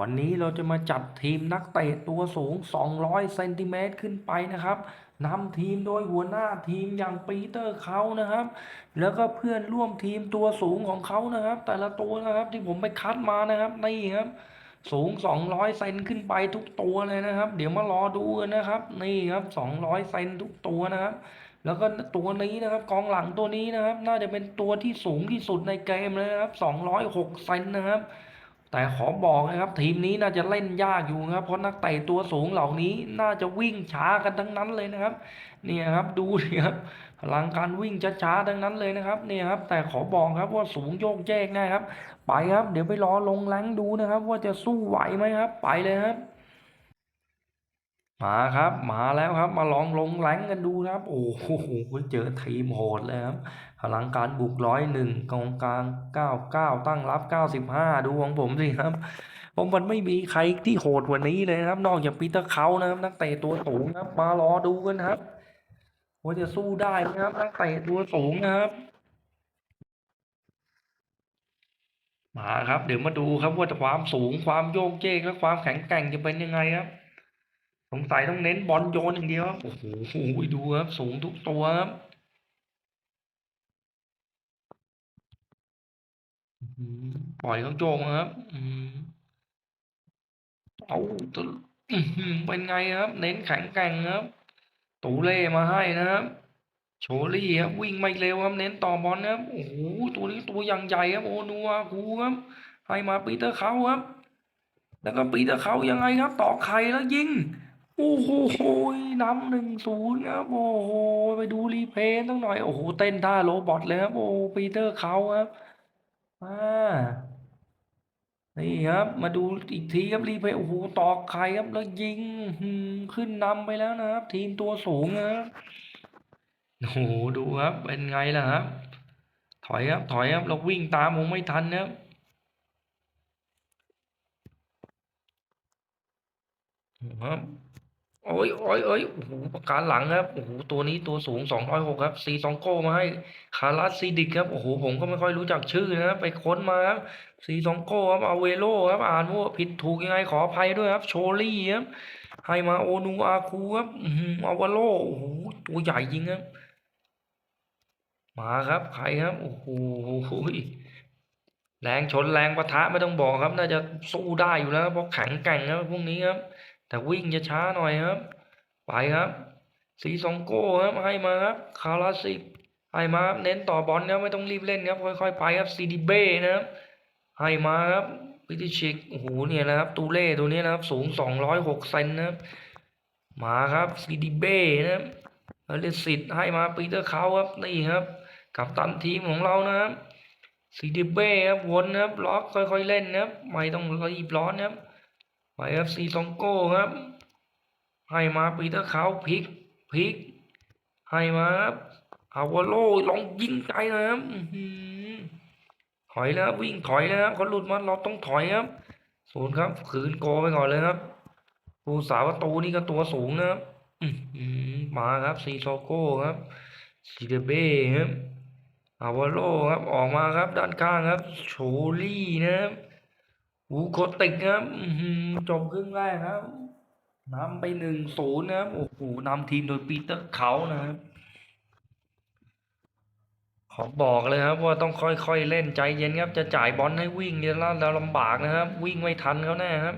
วันนี้เราจะมาจัดทีมนักเตะตัวสูง 200 เซนติเมตรขึ้นไปนะครับนำทีมโดยหัวหน้าทีมอย่างปีเตอร์เขานะครับ แล้วก็เพื่อนร่วมทีมตัวสูงของเขานะครับ แต่ละตัวนะครับที่ผมไปคัดมานะครับนี่ครับ สูง 200 เซนขึ้นไปทุกตัวเลยนะครับ เดี๋ยวมารอดูกันนะครับ นี่ครับ 200 เซนทุกตัวนะครับ แล้วก็ตัวนี้นะครับกองหลังตัวนี้นะครับ น่าจะเป็นตัวที่สูงที่สุดในเกมเลยนะครับ 206 เซนนะครับ แต่ขอบอกนะครับ ทีมนี้น่าจะเล่นยากอยู่นะครับ เพราะนักเตะตัวสูงเหล่านี้น่าจะวิ่งช้ากันทั้งนั้นเลยนะครับ เนี่ยครับดูดิครับพลังการวิ่งช้าๆทั้งนั้นเลยนะครับ เนี่ยครับ แต่ขอบอกครับว่าสูงโยกแยกแนะครับ ไปครับ เดี๋ยวไปรอลงแรงดูนะครับ ว่าจะสู้ไหวไหมครับ ไปเลยครับมาครับ มาแล้วครับ มาลองลงแรงกันดูนะครับ โอ้โหเจอทีมโหดเลยครับ ลังการบุกร้อยหนึ่งกองกลางเก้าเก้าตั้งรับเก้าสิบห้าดูของผมสิครับผมมันไม่มีใครที่โหดกว่านี้เลยนะครับ นอกจากปีเตอร์เขานะครับ นักเตะตัวสูงครับ มารอดูกันครับว่าจะสู้ได้ไหมครับ นักเตะตัวสูงนะครับ มาครับ เดี๋ยวมาดูครับว่าความสูงความโยกเยกและความแข็งแกร่งจะเป็นยังไงครับสงสัยต้องเน้นบอลโยนอย่างเดียวโอ้โหดูครับสูงทุกตัวครับ ปล่อยเขาโจงครับเอาตัวเป็นไงครับ เน้นแข็งแกร่งครับ ตูเล่มาให้นะครับ โชลี่ครับวิ่งไม่เร็วครับ เน้นต่อบอลนะครับ โอ้โห ตัวนี้ตัวอย่างใหญ่ครับ โอนัวคูครับ ให้มาปีเตอร์เขาครับ แล้วก็ปีเตอร์เขายังไงครับ ต่อไข่แล้วยิง โอ้โหน้ำหนึ่งศูนย์ครับ โอ้โห ไปดูรีเพลย์ตั้งหน่อย โอ้โห เต้นท่าโรบอทเลยครับ โอ้ปีเตอร์เขาครับ อ่า นี่ครับ มาดูอีกทีครับรีเพลย์โอ้โหตอกไข่ครับแล้วยิงหืมขึ้นนำไปแล้วนะครับ ทีมตัวสูงนะครับโอ้โหดูครับ เป็นไงล่ะครับ ถอยครับ ถอยครับเราวิ่งตามผมไม่ทันนะครับครับ โอ้ยโอ้ยโอ้ยโอ้โหประการหลังครับโอ้โหตัวนี้ตัวสูงสองร้อยหกครับซีซองโก้มาให้คาราซีดิกครับโอ้โหผมก็ไม่ค่อยรู้จักชื่อนะครับไปค้นมาครับซีซองโก้ครับอาเวโลครับอ่านว่าผิดถูกยังไงขออภัยด้วยครับ โชลี่ครับให้มาโอนูอาคูครับอาวาโลโอ้โหตัวใหญ่จริงครับ มาครับใครครับโอ้โหแรงชนแรงปะทะไม่ต้องบอกครับ น่าจะสู้ได้อยู่แล้วเพราะแข็งแกร่งครับพวกนี้ครับ แต่วิ่งจะช้าหน่อยครับ ไปครับซีซองโก้ครับให้มาครับคาราสิกให้มาครับเน้นต่อบอลครับไม่ต้องรีบเล่นครับค่อยๆไปครับซีดีเบ้นะครับให้มาครับพิติชิกโอ้โหเนี่ยนะครับตูเล่ตัวนี้นะครับ สูงสองร้อยหกเซนนะครับมาครับซีดีเบ้นะครับเอเลสิตให้มาปีเตอร์เขาครับนี่ครับ กับตันทีมของเรานะครับซีดีเบ้ครับวนนะครับล็อกค่อยๆเล่นนะครับไม่ต้องรีบร้อนนะครับ ไปครับซีซองโก้ครับ ให้มาปีเตอร์เขาพลิกพลิก ให้มาครับอาวาโลลองยิงไกลนะครับถอยแล้ววิ่งถอยแล้วครับเขาหลุดมาเราต้องถอยครับศูนย์ครับขืนโกไปก่อนเลยครับผู้สาวประตูนี่ก็ตัวสูงนะครับมาครับซีซองโก้ครับซีเดเบ้ครับอาวาโลครับออกมาครับด้านข้างครับโชลี่นะครับ อูโคติกครับจบครึ่งแรกครับนำไปหนึ่งศูนย์นะครับโอ้โหนำทีมโดยปีเตอร์เขานะครับ ขอบอกเลยครับ ว่าต้องค่อยๆเล่นใจเย็นครับ จะจ่ายบอลให้วิ่งเนี่ยแล้วลำบากนะครับ วิ่งไม่ทันเขาแน่ครับ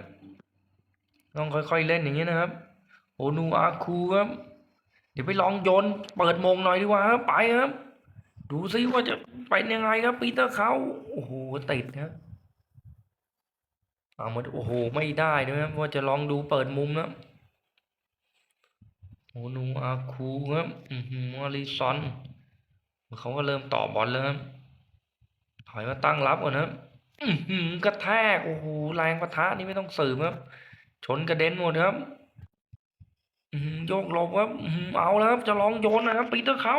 ต้องค่อยๆเล่นอย่างนี้นะครับโอนูอาคูครับ เดี๋ยวไปลองโยนเปิดมงหน่อยดีกว่าครับไปครับ ดูซิว่าจะเป็นยังไงครับปีเตอร์เขาโอ้โหติดครับ เอามาดูโอ้โห ไม่ได้นะครับว่าจะลองดูเปิดมุมนะโอนูอาคูครับอือหืออาริซอนเขาก็เริ่มต่อบอลแล้วครับถอยมาตั้งรับก่อนนะครับอือหือกระแทกโอ้โหแรงปะทะนี่ไม่ต้องสืบครับ ชนกระเด็นหมดครับอือหือโยกหลบครับอือหือเอาแล้วครับจะลองโยนนะครับปีเตอร์เขา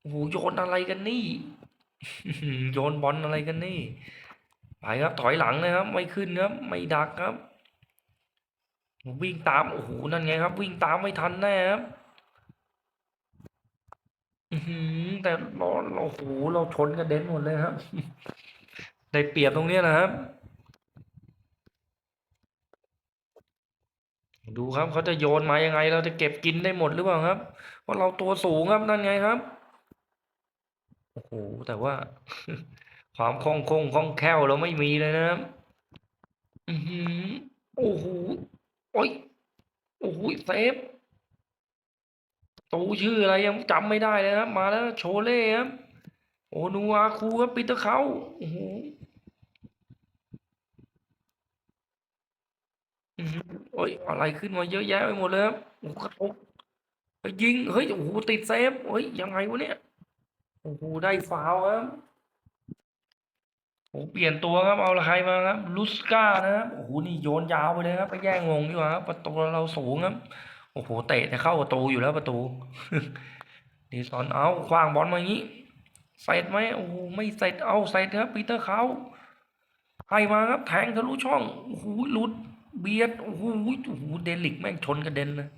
โอ้โหโยนอะไรกันนี่ โยนบอลอะไรกันนี่ ไปครับถอยหลังนะครับ ไม่ขึ้นครับ ไม่ดักครับ วิ่งตามโอ้โหนั่นไงครับ วิ่งตามไม่ทันแน่ครับอือหือแต่เราเราโอ้โหเราชนกระเด็นหมดเลยครับ ได้เปรียบตรงเนี้ยนะครับ ดูครับเขาจะโยนมายังไง เราจะเก็บกินได้หมดหรือเปล่าครับ เพราะเราตัวสูงครับนั่นไงครับ โอ้โหแต่ว่า ความคล่องคงคล่องแคล่วเราไม่มีเลยนะครับอือหือโอ้โหโอ้ยโอ้โหเซฟตูชื่ออะไรยังจำไม่ได้เลยครับมาแล้วโชเล่ครับโอนูอาคูครับปีเตอร์เขาโอ้โหอือหือโอ้ยอะไรขึ้นมาเยอะแยะไปหมดเลยครับโอ้โหกระทกยิงเฮ้ยโอ้โหติดเซฟเฮ้ยยังไงวะเนี่ยโอ้โหได้ฟาวครับ โอ้โหเปลี่ยนตัวครับ เอาใครมาครับลูสก้านะครับ โอ้โห นี่โยนยาวไปเลยครับไปแย่งงงดีกว่าครับ ประตูเราสูงครับ โอ้โห เตะจะเข้าประตูอยู่แล้วประตู ดีสอนเอาคว้างบอลมาอย่างนี้ เสร็จไหมโอ้โห ไม่เสร็จ เอาเสร็จครับปีเตอร์เขาให้มาครับ แทงทะลุช่อง โอ้โหหลุดเบียด โอ้โห โอ้โห เดลิกแม่งชนกระเด็นเลย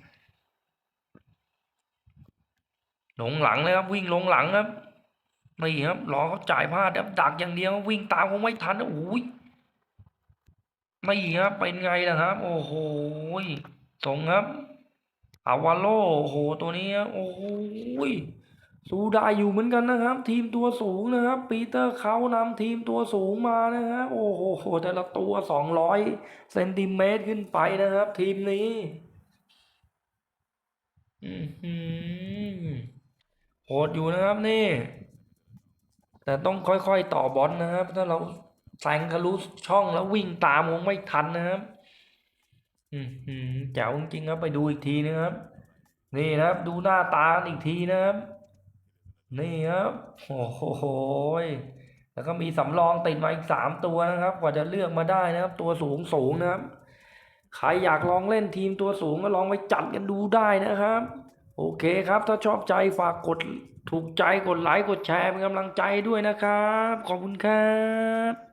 หลงหลังเลยครับ วิ่งลงหลังครับ นี่ครับรอเขาจ่ายพลาดครับดักอย่างเดียววิ่งตามเขาไม่ทันโอ้ยนี่ครับเป็นไงล่ะครับ โอ้โหส่งครับอาวาโลโอ้โหตัวนี้ครับโอ้โหสู้ได้อยู่เหมือนกันนะครับ ทีมตัวสูงนะครับ ปีเตอร์เขานำทีมตัวสูงมานะฮะโอ้โหแต่ละตัวสองร้อยเซนติเมตรขึ้นไปนะครับ ทีมนี้อือหือโหดอยู่นะครับนี่ แต่ต้องค่อยๆต่อบอลนะครับ ถ้าเราแซงทะลุช่องแล้ววิ่งตามคงไม่ทันนะครับอือหือแจ๋วจริงๆครับไปดูอีกทีนะครับ นี่นะครับ ดูหน้าตาอีกทีนะครับ นี่ครับโอ้โหแล้วก็มีสำรองติดมาอีกสามตัวนะครับ กว่าจะเลือกมาได้นะครับ ตัวสูงสูงนะครับ ใครอยากลองเล่นทีมตัวสูงก็ลองไปจัดกันดูได้นะครับ โอเคครับ ถ้าชอบใจฝากกดถูกใจกดไลค์กดแชร์เป็นกำลังใจด้วยนะครับ ขอบคุณครับ